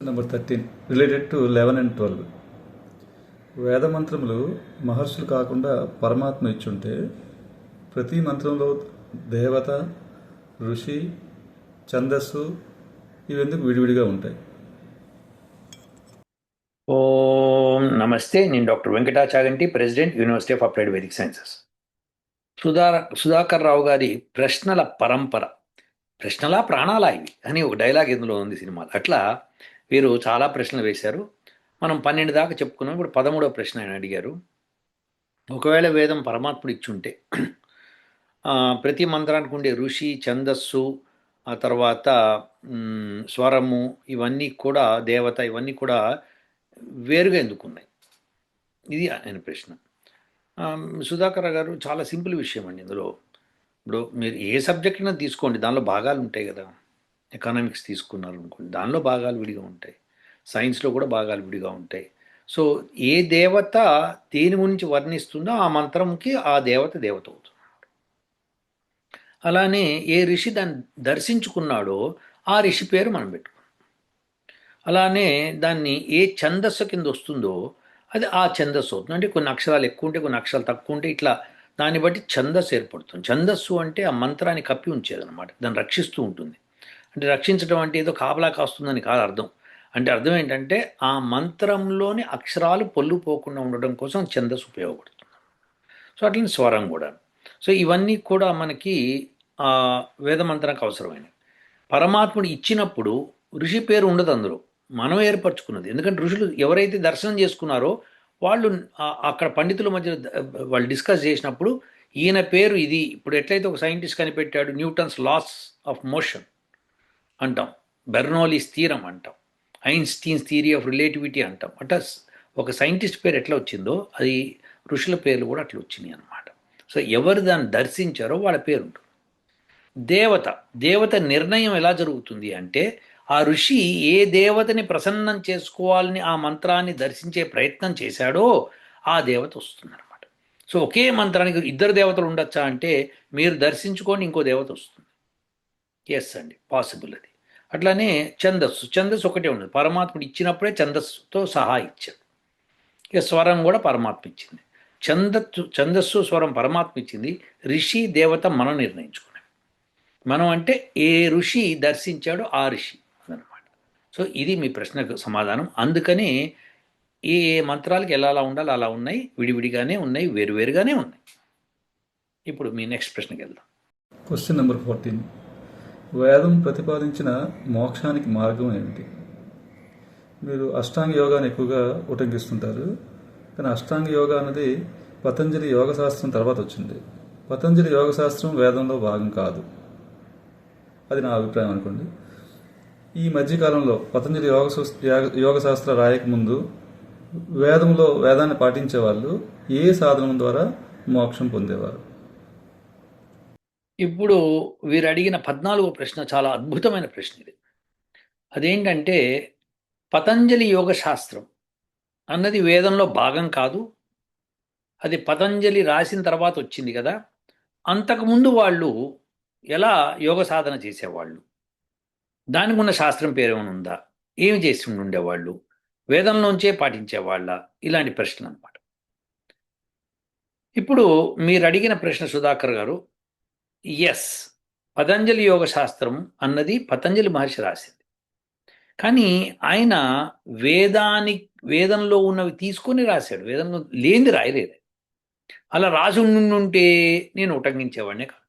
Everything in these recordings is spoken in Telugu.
Number thirteen related to eleven and twelve వేద మంత్రములు మహర్షులు కాకుండా పరమాత్మ ఇచ్చుంటే ప్రతి మంత్రంలో దేవత ఋషి ఛందస్సు ఇవెందుకు విడివిడిగా ఉంటాయి. ఓం నమస్తే నేను doctor Venkata Chaganti president university of applied vedic sciences. Sudha Sudhakar Rao గారి ప్రశ్నల పరంపర ప్రశ్నలా ప్రాణాలా ఇవి అని ఒక డైలాగ్ ఇందులో ఉంది సినిమాలో. అట్లా వీరు చాలా ప్రశ్నలు వేశారు. మనం పన్నెండు దాకా చెప్పుకున్నాం. ఇప్పుడు పదమూడవ ప్రశ్న ఆయన అడిగారు. ఒకవేళ వేదం పరమాత్ముడు ఇచ్చుంటే ప్రతి మంత్రానికి ఉండే ఋషి ఛందస్సు ఆ తర్వాత స్వరము ఇవన్నీ కూడా దేవత ఇవన్నీ కూడా వేరుగా ఎందుకున్నాయి ఇది ఆయన ప్రశ్న. సుధాకర్ గారు చాలా సింపుల్ విషయం అండి ఇందులో. ఇప్పుడు మీరు ఏ సబ్జెక్ట్ అయినా తీసుకోండి. దానిలో భాగాలు ఉంటాయి కదా. ఎకనామిక్స్ తీసుకున్నారు అనుకోండి దానిలో భాగాలు విడిగా ఉంటాయి. సైన్స్లో కూడా భాగాలు విడిగా ఉంటాయి. సో ఏ దేవత దేని గురించి వర్ణిస్తుందో ఆ మంత్రంకి ఆ దేవత దేవత అవుతుంది అలానే ఏ ఋషి దాన్ని దర్శించుకున్నాడో ఆ ఋషి పేరు మనం పెట్టుకున్నాం. అలానే దాన్ని ఏ ఛందస్సు కింద వస్తుందో అది ఆ ఛందస్సు అవుతుంది. అంటే కొన్ని అక్షరాలు ఎక్కువ ఉంటే కొన్ని అక్షరాలు తక్కువ ఉంటే ఇట్లా దాన్ని బట్టి ఛందస్సు ఏర్పడుతుంది. ఛందస్సు అంటే ఆ మంత్రాన్ని కప్పి ఉంచేదన్నమాట. దాన్ని రక్షిస్తూ ఉంటుంది. అంటే రక్షించడం అంటే ఏదో కాపలా కాస్తుందని కాదు అర్థం. అంటే అర్థం ఏంటంటే ఆ మంత్రంలోని అక్షరాలు పొల్లు పోకుండా ఉండడం కోసం ఛందస్ ఉపయోగపడుతుంది. సో అట్లనే స్వరం కూడా. సో ఇవన్నీ కూడా మనకి ఆ వేద మంత్రానికి అవసరమైనవి. పరమాత్ముడు ఇచ్చినప్పుడు ఋషి పేరు ఉండదు అందులో. మనం ఏర్పరచుకున్నది. ఎందుకంటే ఋషులు ఎవరైతే దర్శనం చేసుకున్నారో వాళ్ళు అక్కడ పండితుల మధ్య వాళ్ళు డిస్కస్ చేసినప్పుడు ఈయన పేరు ఇది. ఇప్పుడు ఎట్లయితే ఒక సైంటిస్ట్ కనిపెట్టాడు న్యూటన్స్ లాస్ ఆఫ్ మోషన్. అంటాం. బెర్నోలీస్ థీరం అంటాం. ఐన్స్టీన్స్ థియరీ ఆఫ్ రిలేటివిటీ అంటాం. అంటే ఒక సైంటిస్ట్ పేరు ఎట్లా వచ్చిందో అది ఋషుల పేర్లు కూడా అట్లా వచ్చినాయి అనమాట సో ఎవరు దాన్ని దర్శించారో వాళ్ళ పేరు ఉంటుంది దేవత. దేవత నిర్ణయం ఎలా జరుగుతుంది అంటే ఆ ఋషి ఏ దేవతని ప్రసన్నం చేసుకోవాలని ఆ మంత్రాన్ని దర్శించే ప్రయత్నం చేశాడో ఆ దేవత వస్తుందన్నమాట. సో ఒకే మంత్రానికి ఇద్దరు దేవతలు ఉండొచ్చా అంటే మీరు దర్శించుకొని ఇంకో దేవత వస్తుంది. ఎస్ అండి పాసిబుల్ అది. అట్లానే ఛందస్సు. ఛందస్సు ఒకటే ఉండదు పరమాత్ముడు ఇచ్చినప్పుడే ఛందస్సుతో సహా ఇచ్చాడు. ఇక స్వరం కూడా పరమాత్మ ఇచ్చింది. ఛందస్సు ఛందస్సు స్వరం పరమాత్మ ఇచ్చింది. ఋషి దేవత మనం నిర్ణయించుకున్నాం. మనం అంటే ఏ ఋషి దర్శించాడో ఆ ఋషి అదనమాట సో ఇది మీ ప్రశ్నకు సమాధానం. అందుకని ఏ ఏ మంత్రాలకి ఎలా అలా ఉండాలి అలా ఉన్నాయి. విడివిడిగానే ఉన్నాయి. వేరువేరుగానే ఉన్నాయి. ఇప్పుడు మీ నెక్స్ట్ ప్రశ్నకి వెళ్దాం. క్వశ్చన్ నెంబర్ ఫోర్టీన్ వేదం ప్రతిపాదించిన మోక్షానికి మార్గం ఏమిటి? మీరు అష్టాంగ యోగాన్ని ఎక్కువగా ఉటంకిస్తుంటారు. కానీ అష్టాంగ యోగా అనేది పతంజలి యోగ శాస్త్రం తర్వాత వచ్చింది. పతంజలి యోగ శాస్త్రం వేదంలో భాగం కాదు. అది నా అభిప్రాయం అనుకోండి. ఈ మధ్యకాలంలో పతంజలి యోగ యాగ- యోగ శాస్త్ర రాయకముందు వేదంలో వేదాన్ని పాటించే వాళ్ళు ఏ సాధనం ద్వారా మోక్షం పొందేవారు? ఇప్పుడు వీరు అడిగిన పద్నాలుగో ప్రశ్న చాలా అద్భుతమైన ప్రశ్న ఇది. అదేంటంటే పతంజలి యోగ శాస్త్రం అన్నది వేదంలో భాగం కాదు. అది పతంజలి రాసిన తర్వాత వచ్చింది కదా. అంతకుముందు వాళ్ళు ఎలా యోగ సాధన చేసేవాళ్ళు? దానికి ఉన్న శాస్త్రం పేరు ఉందా? ఏమి చేసి ఉండేవాళ్ళు? వేదంలోంచే పాటించేవాళ్ళ? ఇలాంటి ప్రశ్న అన్నమాట ఇప్పుడు మీరు అడిగిన ప్రశ్న సుధాకర్ గారు ఎస్ పతంజలి యోగ శాస్త్రం అన్నది పతంజలి మహర్షి రాసింది. కానీ ఆయన వేదాని వేదంలో ఉన్నవి తీసుకొని రాశాడు. వేదంలో లేనిది రాయలేదు. అలా రాసి ఉంటే నేను ఉటంకించేవాడినే కాదు.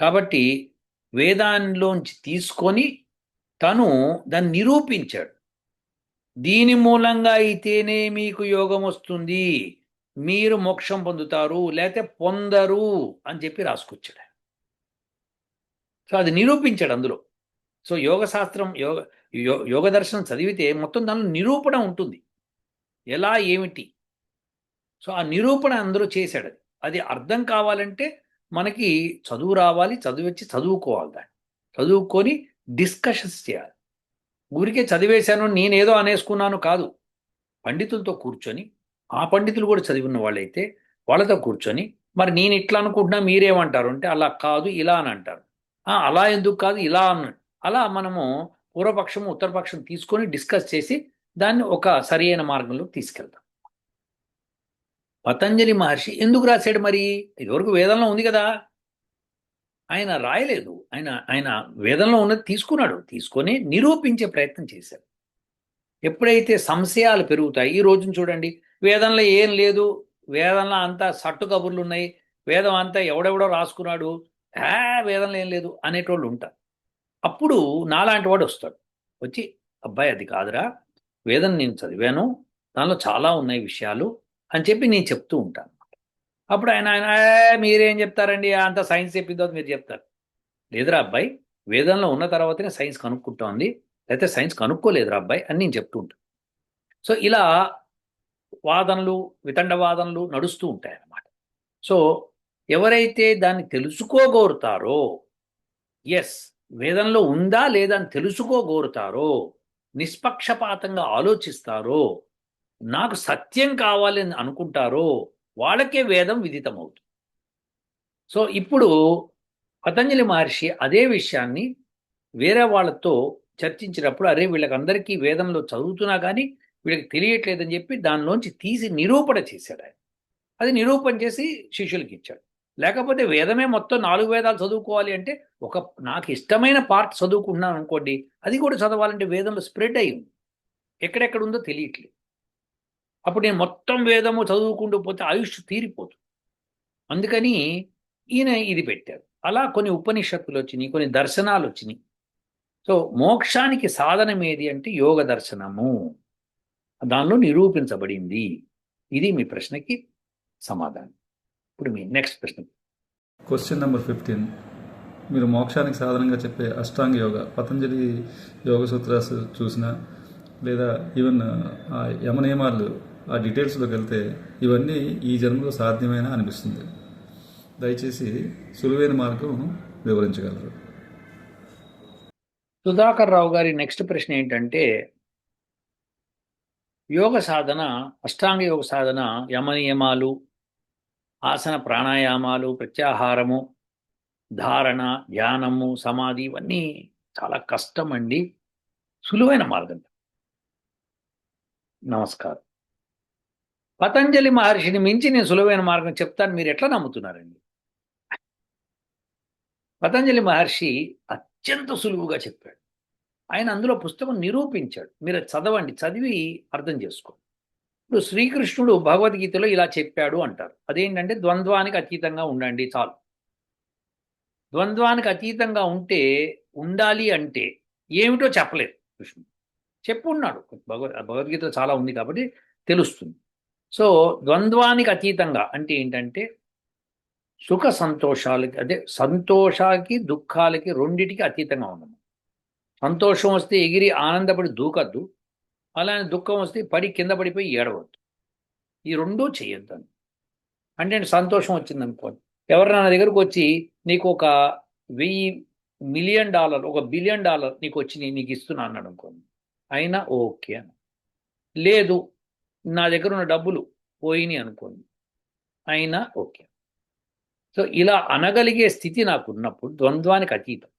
కాబట్టి వేదాల్లోంచి తీసుకొని తను దాన్ని నిరూపించాడు. దీని మూలంగా అయితేనే మీకు యోగం వస్తుంది. మీరు మోక్షం పొందుతారు లేకపోతే పొందరు అని చెప్పి రాసుకొచ్చాడు సో అది నిరూపించాడు అందులో. సో యోగ శాస్త్రం యోగ యోగ దర్శనం చదివితే మొత్తం దానిలో నిరూపణ ఉంటుంది. ఎలా ఏమిటి? సో ఆ నిరూపణ అందరూ చేశాడు అది. అది అర్థం కావాలంటే మనకి చదువు రావాలి చదువు వచ్చి చదువుకోవాలి దాన్ని. చదువుకొని డిస్కషన్స్ చేయాలి. ఊరికే చదివేశాను నేనేదో అనేసుకున్నాను కాదు. పండితులతో కూర్చొని ఆ పండితులు కూడా చదివిన వాళ్ళైతే వాళ్ళతో కూర్చొని మరి నేను ఇట్లా అనుకుంటున్నా మీరేమంటారు? అంటే అలా కాదు ఇలా అని అంటారు. "ఆ, అలా ఎందుకు కాదు ఇలా అన్న అలా మనము పూర్వపక్షం ఉత్తరపక్షం తీసుకొని డిస్కస్ చేసి దాన్ని ఒక సరి అయిన మార్గంలో తీసుకెళ్తాం. పతంజలి మహర్షి ఎందుకు రాశాడు మరి? ఇదివరకు వేదంలో ఉంది కదా. ఆయన రాయలేదు. ఆయన ఆయన వేదంలో ఉన్నది తీసుకున్నాడు. తీసుకొని నిరూపించే ప్రయత్నం చేశాడు. ఎప్పుడైతే సంశయాలు పెరుగుతాయి ఈ రోజున చూడండి. వేదంలో ఏం లేదు. వేదంలో అంతా సట్టు కబుర్లు ఉన్నాయి. వేదం అంతా ఎవడెవడో రాసుకున్నాడు. ఆ వేదంలో ఏం లేదు అనేటోళ్ళు ఉంటారు. అప్పుడు నాలాంటి వాడు వస్తాడు. వచ్చి అబ్బాయి అది కాదురా. వేదం నేను చదివాను. దానిలో చాలా ఉన్నాయి విషయాలు అని చెప్పి నేను చెప్తూ ఉంటాను. అప్పుడు ఆయన ఆయన మీరేం చెప్తారండి? అంత సైన్స్ చెప్పిందో మీరు చెప్తారు. లేదురా అబ్బాయి. వేదంలో ఉన్న తర్వాతనే సైన్స్ కనుక్కుంటోంది. లేకపోతే సైన్స్ కనుక్కోలేదురా అబ్బాయి అని నేను చెప్తూ ఉంటాను. సో ఇలా వాదనలు వితండవాదనలు నడుస్తూ ఉంటాయి అన్నమాట సో ఎవరైతే దాన్ని తెలుసుకోగోరుతారో ఎస్ వేదంలో ఉందా లేదా అని తెలుసుకోగోరుతారో నిష్పక్షపాతంగా ఆలోచిస్తారో నాకు సత్యం కావాలి అని అనుకుంటారో వాళ్ళకే వేదం విదితమవుతుంది. సో ఇప్పుడు పతంజలి మహర్షి అదే విషయాన్ని వేరే వాళ్ళతో చర్చించినప్పుడు అరే వీళ్ళకందరికీ వేదంలో చదువుతున్నా కానీ వీడికి తెలియట్లేదని చెప్పి దానిలోంచి తీసి నిరూపణ చేశాడు ఆయన. అది నిరూపణ చేసి శిష్యులకి ఇచ్చాడు. లేకపోతే వేదమే మొత్తం నాలుగు వేదాలు చదువుకోవాలి అంటే ఒక నాకు ఇష్టమైన పార్ట్ చదువుకుంటున్నాను అనుకోండి అది కూడా చదవాలంటే వేదంలో స్ప్రెడ్ అయి ఎక్కడెక్కడ ఉందో తెలియట్లేదు. అప్పుడు నేను మొత్తం వేదము చదువుకుంటూ పోతే ఆయుష్ తీరిపోతుంది. అందుకని ఈయన ఇది పెట్టారు. అలా కొన్ని ఉపనిషత్తులు వచ్చినాయి కొన్ని దర్శనాలు వచ్చినాయి. సో మోక్షానికి సాధనం ఏది అంటే యోగ దర్శనము. దానిలో నిరూపించబడింది. ఇది మీ ప్రశ్నకి సమాధానం. ఇప్పుడు మీ నెక్స్ట్ ప్రశ్న. క్వశ్చన్ నెంబర్ ఫిఫ్టీన్ మీరు మోక్షానికి సాధనంగా చెప్పే అష్టాంగ యోగ పతంజలి యోగ సూత్రాస్ చూసినా లేదా ఈవెన్ ఆ యమ నియమాలు ఆ డీటెయిల్స్లోకి వెళ్తే ఇవన్నీ ఈ జన్మలో సాధ్యమేనా అనిపిస్తుంది. దయచేసి సులువైన మార్గం వివరించగలరు. సుధాకర్ రావు గారి నెక్స్ట్ ప్రశ్న ఏంటంటే యోగ సాధన అష్టాంగ యోగ సాధన యమ నియమాలు ఆసన ప్రాణాయామాలు ప్రత్యాహారము ధారణ ధ్యానము సమాధి ఇవన్నీ చాలా కష్టం అండి సులువైన మార్గం. నమస్కారం. పతంజలి మహర్షిని మించి నేను సులువైన మార్గం చెప్తాను. మీరు ఎట్లా నమ్ముతున్నారండి? పతంజలి మహర్షి అత్యంత సులువుగా చెప్పాడు. ఆయన అందులో పుస్తకం నిరూపించాడు. మీరు చదవండి చదివి అర్థం చేసుకోండి ఇప్పుడు శ్రీకృష్ణుడు భగవద్గీతలో ఇలా చెప్పాడు అంటారు. అదేంటంటే ద్వంద్వానికి అతీతంగా ఉండండి చాలు. ద్వంద్వానికి అతీతంగా ఉంటే ఉండాలి అంటే ఏమిటో చెప్పలేదు కృష్ణుడు. చెప్పున్నాడు భగవద్ భగవద్గీత చాలా ఉంది కాబట్టి తెలుస్తుంది. సో ద్వంద్వానికి అతీతంగా అంటే ఏంటంటే సుఖ సంతోషాలకి అదే సంతోషానికి దుఃఖాలకి రెండిటికి అతీతంగా ఉన్నాం సంతోషం వస్తే ఎగిరి ఆనందపడి దూకద్దు అలానే దుఃఖం వస్తే పడి కింద పడిపోయి ఏడవద్దు. ఈ రెండూ చేయొద్దు అని అంటే సంతోషం వచ్చింది అనుకోండి ఎవరైనా నా దగ్గరకు వచ్చి నీకు ఒక వెయ్యి మిలియన్ డాలర్ ఒక బిలియన్ డాలర్ నీకు వచ్చి నీ- నీకు ఇస్తున్నా అన్నాడు అనుకోండి అయినా ఓకే అని లేదు నా దగ్గర ఉన్న డబ్బులు పోయినాయి అనుకోండి అయినా ఓకే సో ఇలా అనగలిగే స్థితి నాకు ఉన్నప్పుడు ద్వంద్వానికి అతీతం.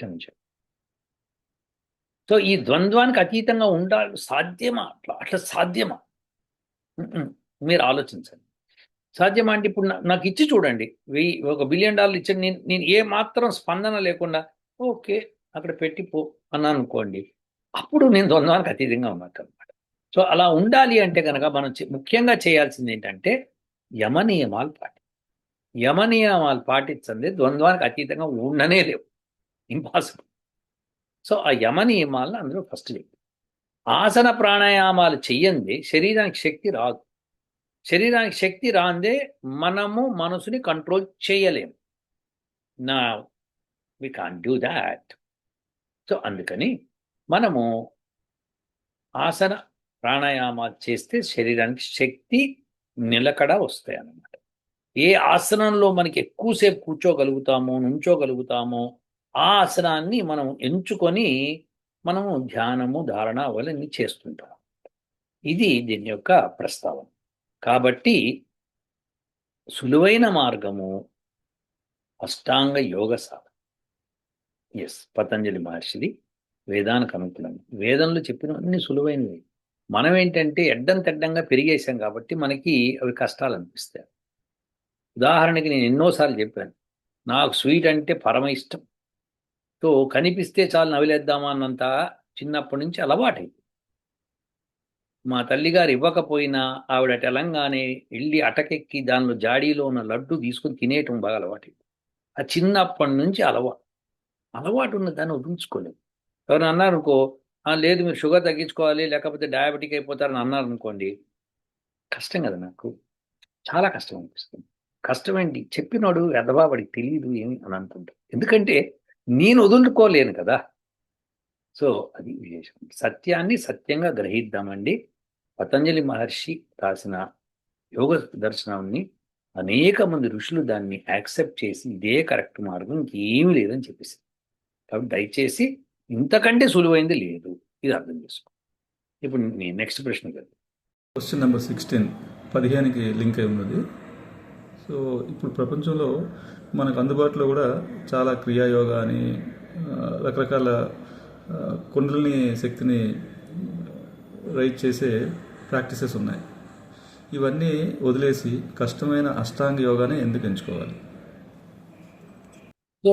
క్షమించండి. సో ఈ ద్వంద్వానికి అతీతంగా ఉండాలి సాధ్యమా? అట్లా అట్లా సాధ్యమా? మీరు ఆలోచించండి. సాధ్యమా అంటే ఇప్పుడు నాకు ఇచ్చి చూడండి. వెయ్యి ఒక బిలియన్ డాలర్లు ఇచ్చాను నేను నేను ఏ మాత్రం స్పందన లేకుండా ఓకే అక్కడ పెట్టి పో అన్నాను అనుకోండి అప్పుడు నేను ద్వంద్వానికి అతీతంగా ఉన్నట్టు అనమాట సో అలా ఉండాలి అంటే కనుక మనం ముఖ్యంగా చేయాల్సింది ఏంటంటే యమనియమాలు పాటి యమనియమాలు పాటించండి ద్వంద్వానికి అతీతంగా ఉండనే లేవు. ఇంపాసిబుల్ సో ఆ యమ నియమాలను అందులో ఫస్ట్ చెప్పి ఆసన ప్రాణాయామాలు చెయ్యండి శరీరానికి శక్తి రాదు. శరీరానికి శక్తి రాందే మనము మనసుని కంట్రోల్ చేయలేము. నా we can't do that so అందుకని మనము ఆసన ప్రాణాయామాలు చేస్తే శరీరానికి శక్తి నిలకడ వస్తాయి అన్నమాట ఏ ఆసనంలో మనకి ఎక్కువసేపు కూర్చోగలుగుతామో నుంచోగలుగుతామో ఆ ఆసనాన్ని మనం ఎంచుకొని మనము ధ్యానము ధారణ అవన్నీ చేస్తుంటాం. ఇది దీని యొక్క ప్రస్తావన కాబట్టి సులువైన మార్గము అష్టాంగ యోగ సాధన. ఎస్ పతంజలి మహర్షిది వేదానికి అనుకూలం. వేదంలో చెప్పినవన్నీ సులువైనవి. మనం ఏంటంటే ఎడ్డం తెడ్డంగా పెరిగేసాం కాబట్టి మనకి అవి కష్టాలు అనిపిస్తాయి ఉదాహరణకి నేను ఎన్నోసార్లు చెప్పాను. నాకు స్వీట్ అంటే పరమ ఇష్టం. సో కనిపిస్తే చాలు నవిలేద్దామా అన్నంత చిన్నప్పటి నుంచి అలవాటైంది మా తల్లిగారు ఇవ్వకపోయినా ఆవిడ తెలంగాణే వెళ్ళి అటకెక్కి దానిలో జాడీలో ఉన్న లడ్డు తీసుకుని తినేయటం బాగా అలవాటైంది ఆ చిన్నప్పటి నుంచి అలవాటు అలవాటు ఉన్న దాన్ని వదిలించుకోలేదు. ఎవరు అన్నారు అనుకో లేదు మీరు షుగర్ తగ్గించుకోవాలి లేకపోతే డయాబెటిక్ అయిపోతారని అన్నారు అనుకోండి కష్టం కదా నాకు. చాలా కష్టం అనిపిస్తుంది. కష్టం ఏంటి చెప్పినాడు ఎదవాబడికి తెలియదు ఏమి అని అనుకుంటా ఎందుకంటే నేను వదులుకోలేను కదా. సో అది విశేషం. సత్యాన్ని సత్యంగా గ్రహిద్దామండి. పతంజలి మహర్షి రాసిన యోగ దర్శనాన్ని అనేక మంది ఋషులు దాన్ని యాక్సెప్ట్ చేసి ఇదే కరెక్ట్ మార్గం ఇంకేమీ లేదని చెప్పేసి. కాబట్టి దయచేసి ఇంతకంటే సులువైంది లేదు. ఇది అర్థం చేసుకో ఇప్పుడు నేను నెక్స్ట్ ప్రశ్న కదా క్వశ్చన్ నెంబర్ సిక్స్టీన్ పదిహేనుకి లింక్ అయి ఉన్నది. సో ఇప్పుడు ప్రపంచంలో మనకు అందుబాటులో కూడా చాలా క్రియాయోగా అని రకరకాల ఆ, కుండలిని శక్తిని రైట్ చేసే ప్రాక్టీసెస్ ఉన్నాయి. ఇవన్నీ వదిలేసి కష్టమైన అష్టాంగ యోగానే ఎందుకు ఎంచుకోవాలి? సో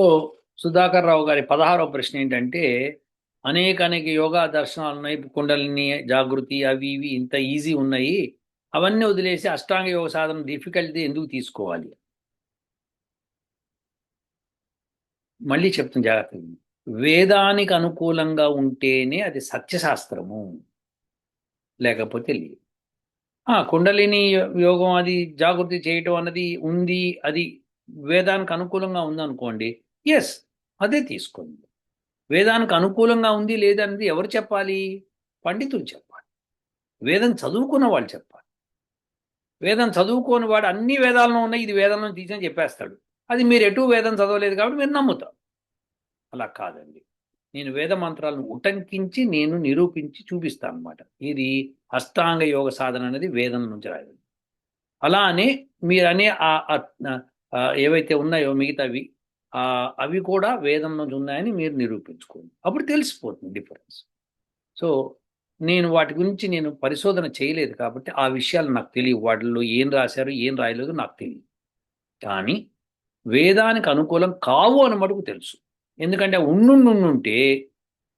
సుధాకర్ రావు గారి పదహారవ ప్రశ్న ఏంటంటే అనేక అనేక యోగా దర్శనాలు ఉన్నాయి కుండలిని జాగృతి అవి ఇవి ఇంత ఈజీ ఉన్నాయి అవన్నీ వదిలేసి అష్టాంగ యోగ సాధన డిఫికల్టీ ఎందుకు తీసుకోవాలి? మళ్ళీ చెప్తాను జాగ్రత్తగా వేదానికి అనుకూలంగా ఉంటేనే అది సత్యశాస్త్రము. లేకపోతే లేదు. ఆ, కుండలిని యోగం అది జాగృతి చేయటం అన్నది ఉంది అది వేదానికి అనుకూలంగా ఉందనుకోండి ఎస్ అదే తీసుకోండి. వేదానికి అనుకూలంగా ఉంది లేదన్నది ఎవరు చెప్పాలి? పండితులు చెప్పాలి. వేదం చదువుకున్న వాళ్ళు చెప్పాలి. వేదం చదువుకోని వాడు అన్ని వేదాల్లో ఉన్నాయి ఇది వేదంలో తీసని చెప్పేస్తాడు. అది మీరు ఎటు వేదం చదవలేదు కాబట్టి మీరు నమ్ముతారు. అలా కాదండి. నేను వేద మంత్రాలను ఉటంకించి నేను నిరూపించి చూపిస్తాను అనమాట ఇది అష్టాంగ యోగ సాధన అనేది వేదం నుంచి రాయదు అలానే మీరు అనే ఆ ఏవైతే ఉన్నాయో మిగతావి అవి కూడా వేదం నుంచి ఉన్నాయని మీరు నిరూపించుకోండి. అప్పుడు తెలిసిపోతుంది డిఫరెన్స్. సో నేను వాటి గురించి నేను పరిశోధన చేయలేదు కాబట్టి ఆ విషయాలు నాకు తెలియవు. వాటిల్లో ఏం రాశారు ఏం రాయలేదు నాకు తెలియదు. కానీ వేదానికి అనుకూలం కావు అని మటుకు తెలుసు. ఎందుకంటే ఉండుండుంటే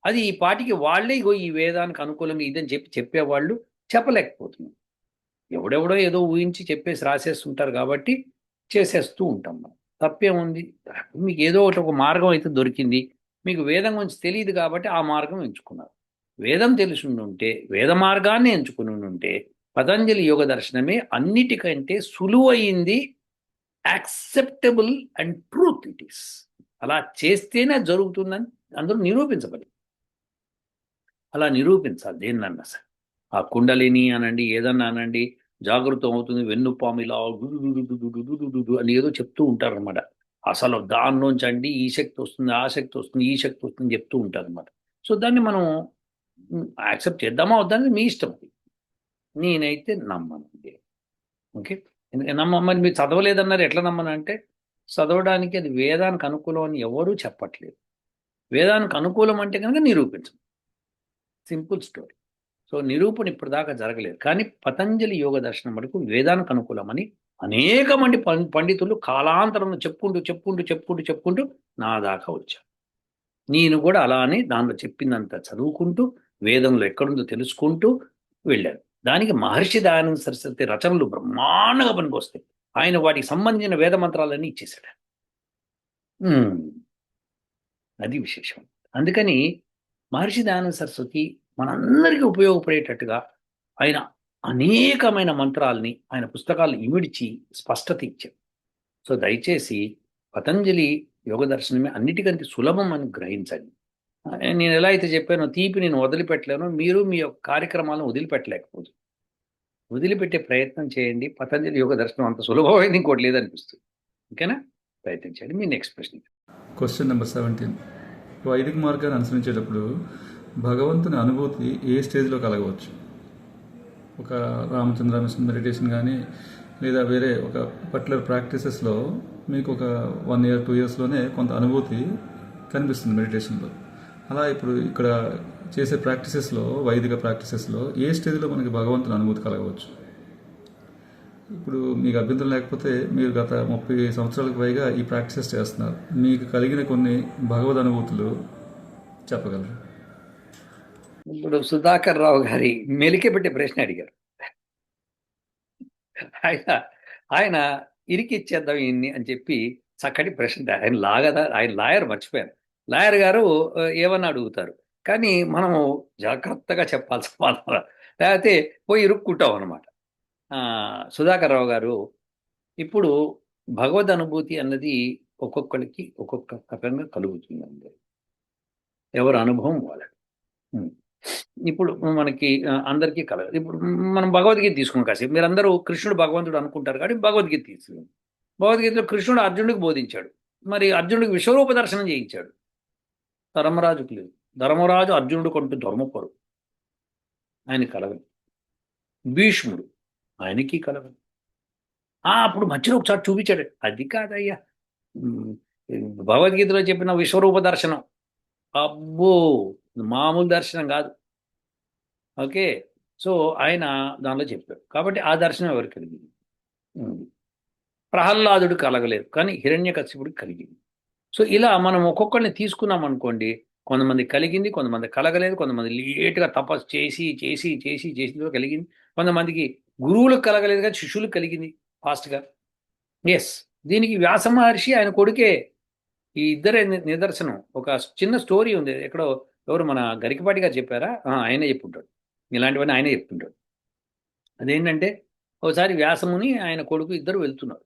అది ఈ పాటికి వాళ్ళే ఇగో ఈ వేదానికి అనుకూలంగా ఇదని చెప్పి చెప్పేవాళ్ళు చెప్పలేకపోతున్నారు. ఎవడెవడో ఏదో ఊహించి చెప్పేసి రాసేస్తుంటారు కాబట్టి చేసేస్తూ ఉంటాం మనం. తప్పేముంది? మీకు ఏదో ఒకటి ఒక మార్గం అయితే దొరికింది. మీకు వేదం గురించి తెలియదు కాబట్టి ఆ మార్గం ఎంచుకున్నారు. వేదం తెలిసి ఉంటే వేద మార్గాన్ని ఎంచుకుని ఉంటే పతంజలి యోగ దర్శనమే అన్నిటికంటే సులువైంది acceptable and truth it is అలా చేస్తేనే జరుగుతుందని అందరూ నిరూపించబడి అలా నిరూపించాలి దేన్నన్నా సరే. ఆ కుండలిని అనండి ఏదన్నా అనండి జాగృతం అవుతుంది వెన్నుపాము ఇలా అని ఏదో చెప్తూ ఉంటారు అనమాట అసలు దానిలోంచి అండి ఈ శక్తి వస్తుంది ఆ శక్తి వస్తుంది ఈ శక్తి వస్తుంది చెప్తూ ఉంటారు అనమాట సో దాన్ని మనం యాక్సెప్ట్ చేద్దామా వద్దని మీ ఇష్టం. నేనైతే నమ్మనండి ఓకే? ఎందుకంటే నమ్మ మరి మీరు చదవలేదన్నారు ఎట్లా నమ్మనంటే చదవడానికి అది వేదానికి అనుకూలం అని ఎవరూ చెప్పట్లేదు. వేదానికి అనుకూలం అంటే కనుక నిరూపించం సింపుల్ స్టోరీ. సో నిరూపణ ఇప్పటిదాకా దాకా జరగలేదు. కానీ పతంజలి యోగ దర్శనం వరకు వేదానికి అనుకూలమని అనేక మంది పం- పండితులు కాలాంతరంలో చెప్పుకుంటూ చెప్పుకుంటూ చెప్పుకుంటూ చెప్పుకుంటూ నా దాకా వచ్చారు. నేను కూడా అలానే దానిలో చెప్పిందంతా చదువుకుంటూ వేదంలో ఎక్కడుందో తెలుసుకుంటూ వెళ్ళారు. దానికి మహర్షి దయానంద సరస్వతి రచనలు బ్రహ్మాండంగా పనికొస్తాయి. ఆయన వాటికి సంబంధించిన వేద మంత్రాలన్నీ ఇచ్చేశాడు. ఉమ్. అది విశేషం. అందుకని మహర్షి దయానంద సరస్వతి మనందరికీ ఉపయోగపడేటట్టుగా ఆయన అనేకమైన మంత్రాల్ని ఆయన పుస్తకాలు ఇమిడిచి స్పష్టత ఇచ్చారు. సో దయచేసి పతంజలి యోగ దర్శనమే అన్నిటికంటే సులభం అని గ్రహించండి. నేను ఎలా అయితే చెప్పానో తీపి నేను వదిలిపెట్టలేను మీరు మీ యొక్క కార్యక్రమాలను వదిలిపెట్టలేకపోదు. వదిలిపెట్టే ప్రయత్నం చేయండి. పతంజలి యోగ దర్శనం అంత సులభమైంది ఇంకోటి లేదనిపిస్తుంది. ఓకేనా? ప్రయత్నం చేయండి. మీ నెక్స్ట్ ప్రశ్న. క్వశ్చన్ నెంబర్ సెవెంటీన్ వైదిక మార్గాన్ని అనుసరించేటప్పుడు భగవంతుని అనుభూతి ఏ స్టేజ్లో కలగవచ్చు? ఒక రామచంద్ర మిషన్ మెడిటేషన్ కానీ లేదా వేరే ఒక పర్టికులర్ ప్రాక్టీసెస్లో మీకు ఒక వన్ ఇయర్ టూ ఇయర్స్లోనే కొంత అనుభూతి కనిపిస్తుంది మెడిటేషన్లో. అలా ఇప్పుడు ఇక్కడ చేసే ప్రాక్టీసెస్లో వైదిక ప్రాక్టీసెస్లో ఏ స్టేజ్లో మనకి భగవంతుని అనుభూతి కలగవచ్చు? ఇప్పుడు మీకు అభ్యంతరం లేకపోతే మీరు గత ముప్పై సంవత్సరాలకు పైగా ఈ ప్రాక్టీసెస్ చేస్తున్నారు. మీకు కలిగిన కొన్ని భగవద్ అనుభూతులు చెప్పగలరు? ఇప్పుడు సుధాకర్ రావు గారి మెలికే పెట్టే ప్రశ్న అడిగారు. ఆయన ఆయన ఇరికిచ్చేద్దాం ఇన్ని అని చెప్పి చక్కటి ప్రశ్న ఆయన లాగదా ఆయన లాయర్ మర్చిపోయారు. లాయర్ గారు ఏమని అడుగుతారు? కానీ మనము జాగ్రత్తగా చెప్పాల్సిన సమాధానం లేకపోతే పోయి ఇరుక్కుంటాం అనమాట సుధాకర్ రావు గారు ఇప్పుడు భగవద్ అనుభూతి అన్నది ఒక్కొక్కరికి ఒక్కొక్క రకంగా కలుగుతుందండి ఎవరి అనుభవం వాళ్ళకి ఇప్పుడు మనకి అందరికీ కలగదు. ఇప్పుడు మనం భగవద్గీత తీసుకున్నాం కాసేపు. మీరందరూ కృష్ణుడు భగవంతుడు అనుకుంటారు కాబట్టి భగవద్గీత తీసుకున్నాం. భగవద్గీతలో కృష్ణుడు అర్జునుడికి బోధించాడు. మరి అర్జునుడికి విశ్వరూప దర్శనం చేయించాడు. ధర్మరాజుకు లేదు. ధర్మరాజు అర్జునుడు కొంటూ ధర్మపరు ఆయన కలగదు. భీష్ముడు ఆయనకి కలగదు. ఆ, అప్పుడు మధ్యలో ఒకసారి చూపించాడు. అది కాదయ్యా. భగవద్గీతలో చెప్పిన విశ్వరూప దర్శనం. అబ్బో మామూలు దర్శనం కాదు. ఓకే. సో ఆయన దానిలో చెప్పాడు. కాబట్టి ఆ దర్శనం ఎవరికి కలిగింది? ప్రహ్లాదుడు కలగలేదు. కానీ హిరణ్యకశిపుడికి కలిగింది. సో ఇలా మనం ఒక్కొక్కరిని తీసుకున్నాం అనుకోండి కొంతమంది కలిగింది కొంతమంది కలగలేదు కొంతమంది లేట్గా తపస్సు చేసి చేసి చేసి చేసి కలిగింది. కొంతమందికి గురువులకు కలగలేదు కానీ శిష్యులకు కలిగింది ఫాస్ట్గా. ఎస్ దీనికి వ్యాస మహర్షి ఆయన కొడుకే ఈ ఇద్దరే నిదర్శనం. ఒక చిన్న స్టోరీ ఉంది. ఎక్కడో ఎవరు మన గరికపాటిగా చెప్పారా? ఆయనే చెప్పుంటాడు. ఇలాంటివన్నీ ఆయనే చెప్తుంటాడు అదేంటంటే ఒకసారి వ్యాసముని ఆయన కొడుకు ఇద్దరు వెళ్తున్నారు.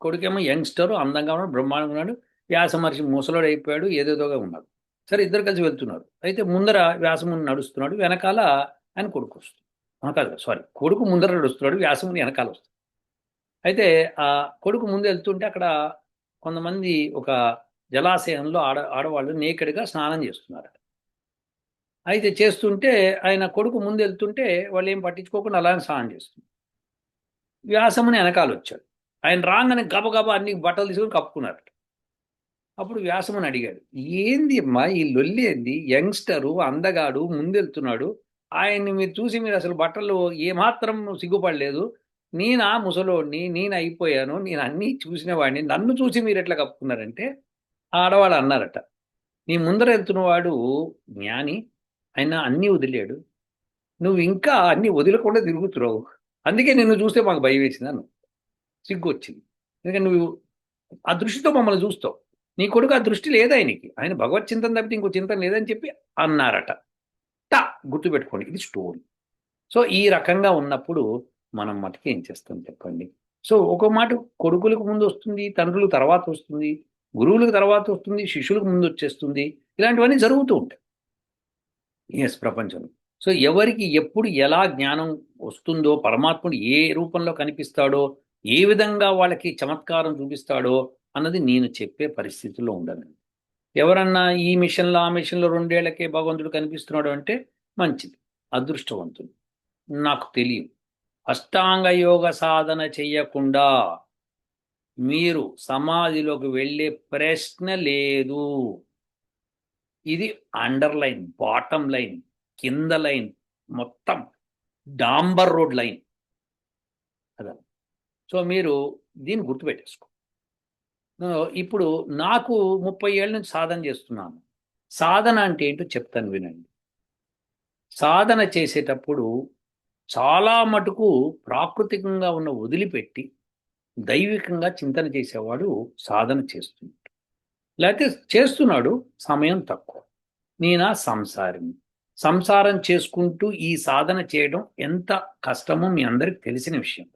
కొడుకేమో యంగ్స్టర్ అందంగా ఉన్నాడు బ్రహ్మాండంగా ఉన్నాడు. వ్యాస మహర్షి ముసలోడు అయిపోయాడు ఏదేదోగా ఉన్నాడు. సరే ఇద్దరు కలిసి వెళ్తున్నారు. అయితే ముందర వ్యాసముని నడుస్తున్నాడు వెనకాల ఆయన కొడుకు వస్తుంది సారీ కొడుకు ముందర నడుస్తున్నాడు వ్యాసముని వెనకాల వస్తుంది అయితే ఆ కొడుకు ముందు వెళ్తుంటే అక్కడ కొంతమంది ఒక జలాశయంలో ఆడ ఆడవాళ్ళు నేకెడ్గా స్నానం చేస్తున్నారు. అయితే చేస్తుంటే ఆయన కొడుకు ముందు వెళ్తుంటే వాళ్ళు ఏం పట్టించుకోకుండా అలానే స్నానం చేస్తుంది వ్యాసముని వెనకాల వచ్చాడు. ఆయన రాగానే గబగబా అన్ని బట్టలు తీసుకొని కప్పుకున్నారు. అప్పుడు వ్యాసముని అడిగాడు ఏంది అమ్మా ఈ లొల్లి ఏంది? యంగ్స్టరు అందగాడు ముందెళ్తున్నాడు. ఆయన్ని మీరు చూసి మీరు అసలు బట్టలు ఏమాత్రం సిగ్గుపడలేదు. నేనా ముసలోడిని నేను అయిపోయాను. నేను అన్నీ చూసిన వాడిని. నన్ను చూసి మీరు ఎట్లా కప్పుకున్నారంటే ఆ ఆడవాళ్ళు అన్నారట నీ ముందర వెళ్తున్నవాడు జ్ఞాని ఆయన అన్నీ వదిలేడు. నువ్వు ఇంకా అన్నీ వదిలకుండా తిరుగుతున్నావు. అందుకే నిన్ను చూస్తే మాకు భయం వేసింది అను సిగ్గు వచ్చింది. ఎందుకంటే నువ్వు ఆ దృష్టితో మమ్మల్ని చూస్తావు. నీ కొడుకు ఆ దృష్టి లేదు ఆయనకి? ఆయన భగవత్ చింతన తప్పితే ఇంకో చింతన లేదని చెప్పి అన్నారట. టా గుర్తుపెట్టుకోండి ఇది స్టోరీ సో ఈ రకంగా ఉన్నప్పుడు మనం మటుకు ఏం చేస్తాం చెప్పండి? సో ఒక మాట కొడుకులకు ముందు వస్తుంది తండ్రులకు తర్వాత వస్తుంది గురువులకు తర్వాత వస్తుంది శిష్యులకు ముందు వచ్చేస్తుంది ఇలాంటివన్నీ జరుగుతూ ఉంటాయి. ఎస్ ప్రపంచంలో. సో ఎవరికి ఎప్పుడు ఎలా జ్ఞానం వస్తుందో పరమాత్ముడు ఏ రూపంలో కనిపిస్తాడో ఏ విధంగా వాళ్ళకి చమత్కారం చూపిస్తాడో అన్నది నేను చెప్పే పరిస్థితిలో ఉండను ఎవరన్నా ఈ మిషన్లో ఆ మిషన్లో రెండేళ్ళకే భగవంతుడు కనిపిస్తున్నాడు అంటే మంచిది అదృష్టవంతుడు. నాకు తెలియదు. అష్టాంగ యోగ సాధన చెయ్యకుండా మీరు సమాధిలోకి వెళ్ళే ప్రశ్న లేదు. ఇది అండర్ లైన్ బాటమ్ లైన్ కింద లైన్ మొత్తం డాంబర్ రోడ్ లైన్. అదా. సో మీరు దీన్ని గుర్తుపెట్టేసుకో. ఇప్పుడు నాకు ముప్పై ఏళ్ళ నుంచి సాధన చేస్తున్నాను. సాధన అంటే ఏంటో చెప్తాను వినండి. సాధన చేసేటప్పుడు చాలా మటుకు ప్రాకృతికంగా ఉన్న వదిలిపెట్టి దైవికంగా చింతన చేసేవాడు సాధన చేస్తున్నాడు లేకపోతే చేస్తున్నాడు సమయం తక్కువ. నేనా సంసారిని. సంసారం చేసుకుంటూ ఈ సాధన చేయడం ఎంత కష్టమో మీ అందరికి తెలిసిన విషయం.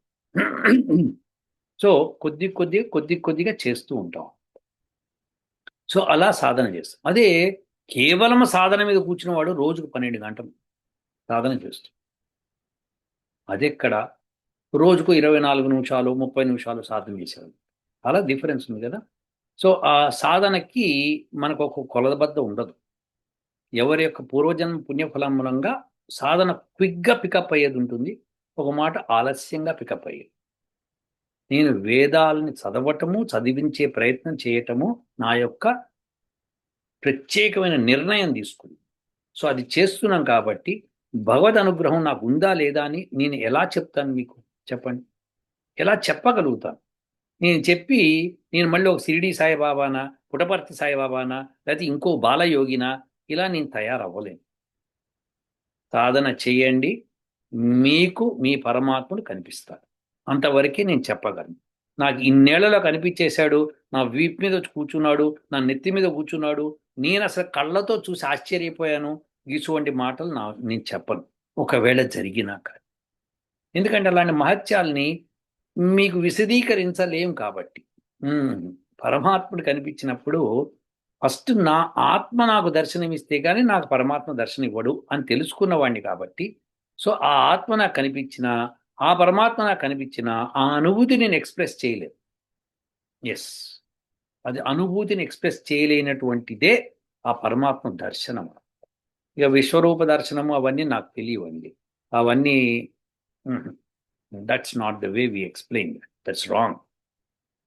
సో కొద్ది కొద్ది కొద్ది కొద్దిగా చేస్తూ ఉంటాం. సో అలా సాధన చేస్తాం. అదే కేవలం సాధన మీద కూర్చున్నవాడు రోజుకు పన్నెండు గంటలు సాధన చేస్తాం అదెక్కడ రోజుకు ఇరవై నాలుగు నిమిషాలు ముప్పై నిమిషాలు సాధన చేసేవాడు. అలా డిఫరెన్స్ ఉంది కదా? సో ఆ సాధనకి మనకు ఒక కొలబద్ద ఉండదు. ఎవరి యొక్క పూర్వజన్మ పుణ్యఫలం మూలంగా సాధన క్విక్గా పికప్ అయ్యేది ఉంటుంది. ఒక మాట ఆలస్యంగా పికప్ అయ్యేది. నేను వేదాలని చదవటము చదివించే ప్రయత్నం చేయటము నా యొక్క ప్రత్యేకమైన నిర్ణయం తీసుకుంది. సో అది చేస్తున్నాం కాబట్టి భగవద్ అనుగ్రహం నాకు ఉందా లేదా అని నేను ఎలా చెప్తాను మీకు? చెప్పండి. ఎలా చెప్పగలుగుతాను? నేను చెప్పి నేను మళ్ళీ ఒక సిరిడి సాయిబాబానా పుటపర్తి సాయిబాబానా లేకపోతే ఇంకో బాలయోగినా ఇలా నేను తయారవ్వలేను. సాధన చేయండి. మీకు మీ పరమాత్ముడు కనిపిస్తాడు. అంతవరకే నేను చెప్పగలను. నాకు ఇన్నేళ్ళలో కనిపించేశాడు నా వీప్ మీద కూర్చున్నాడు నా నెత్తి మీద కూర్చున్నాడు. నేను అసలు కళ్ళతో చూసి ఆశ్చర్యపోయాను. ఇటువంటి మాటలు నా నేను చెప్పను. ఒకవేళ జరిగినాక ఎందుకంటే అలాంటి మహత్యాల్ని మీకు విశదీకరించలేం కాబట్టి. పరమాత్ముడు కనిపించినప్పుడు ఫస్ట్ నా ఆత్మ నాకు దర్శనమిస్తే కానీ నాకు పరమాత్మ దర్శనం ఇవ్వడు అని తెలుసుకున్నవాడిని కాబట్టి. సో ఆ ఆత్మ నాకు కనిపించిన ఆ పరమాత్మ నాకు కనిపించిన ఆ అనుభూతి నేను ఎక్స్ప్రెస్ చేయలేదు. ఎస్ అది అనుభూతిని ఎక్స్ప్రెస్ చేయలేనటువంటిదే ఆ పరమాత్మ దర్శనం ఇక విశ్వరూప దర్శనము అవన్నీ నాకు తెలియవండి అవన్నీ that's not the way we explain that's wrong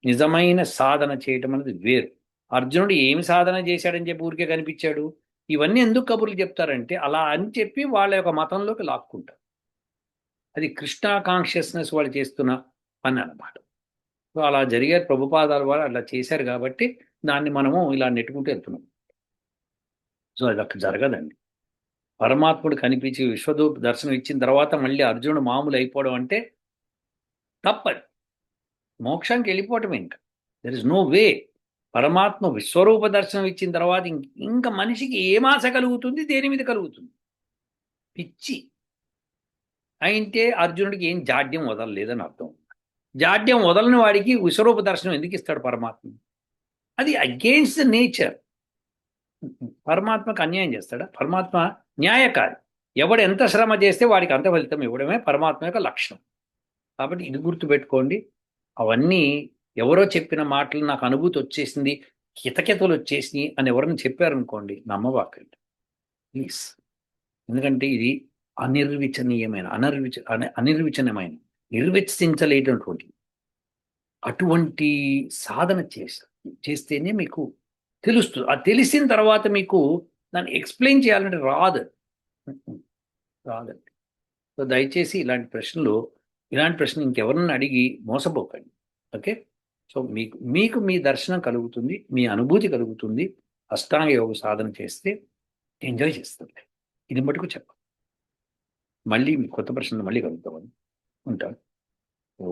నిజమైన సాధన చేయటం అనేది వేరు. అర్జునుడు ఏమి సాధన చేశాడని చెప్పి ఊరికే కనిపించాడు? ఇవన్నీ ఎందుకు కబుర్లు చెప్తారంటే అలా అని చెప్పి వాళ్ళ యొక్క మతంలోకి లాక్కుంటారు. అది కృష్ణా కాన్షియస్నెస్ వాళ్ళు చేస్తున్న పని అనమాట సో అలా జరిగారు. ప్రభుపాదాలు వాళ్ళు అలా చేశారు కాబట్టి దాన్ని మనము ఇలా నెట్టుకుంటూ వెళ్తున్నాం. సో అది అక్కడ జరగదండి. పరమాత్ముడు కనిపించి విశ్వరూప దర్శనం ఇచ్చిన తర్వాత మళ్ళీ అర్జునుడు మామూలు అయిపోవడం అంటే తప్పదు. మోక్షానికి వెళ్ళిపోవటం ఇంకా. దెర్ ఇస్ నో వే పరమాత్మ విశ్వరూప దర్శనం ఇచ్చిన తర్వాత ఇంక ఇంకా మనిషికి ఏమాశ కలుగుతుంది? దేని మీద కలుగుతుంది? పిచ్చి. అయితే అర్జునుడికి ఏం జాడ్యం వదలలేదని అర్థం. జాడ్యం వదలని వాడికి విశ్వరూప దర్శనం ఎందుకు ఇస్తాడు పరమాత్మ? అది అగెయిన్స్ ద నేచర్ పరమాత్మకు అన్యాయం చేస్తాడా? పరమాత్మ న్యాయకారి. ఎవడు ఎంత శ్రమ చేస్తే వాడికి అంత ఫలితం ఇవ్వడమే పరమాత్మ యొక్క లక్షణం. కాబట్టి ఇది గుర్తుపెట్టుకోండి. అవన్నీ ఎవరో చెప్పిన మాటలు నాకు అనుభూతి వచ్చేసింది కితకితలు వచ్చేసినాయి అని ఎవరైనా చెప్పారనుకోండి నమ్మవాకండి ప్లీజ్ ఎందుకంటే ఇది అనిర్వచనీయమైన అనర్విచ అనిర్వచనమైన నిర్వచించలేటటువంటి అటువంటి సాధన చేస్తారు చేస్తేనే మీకు తెలుస్తుంది అది తెలిసిన తర్వాత మీకు దాన్ని ఎక్స్ప్లెయిన్ చేయాలంటే రాదు. రాదండి సో దయచేసి ఇలాంటి ప్రశ్నలు ఇలాంటి ప్రశ్న ఇంకెవరన్నా అడిగి మోసపోకండి. ఓకే? సో మీకు మీకు మీ దర్శనం కలుగుతుంది మీ అనుభూతి కలుగుతుంది. అష్టాంగ యోగ సాధన చేస్తే ఎంజాయ్ చేస్తుంది ఇది మటుకు చెప్ప మళ్ళీ కొత్త ప్రశ్నలు మళ్ళీ కలుగుతామని ఉంటాను ఓ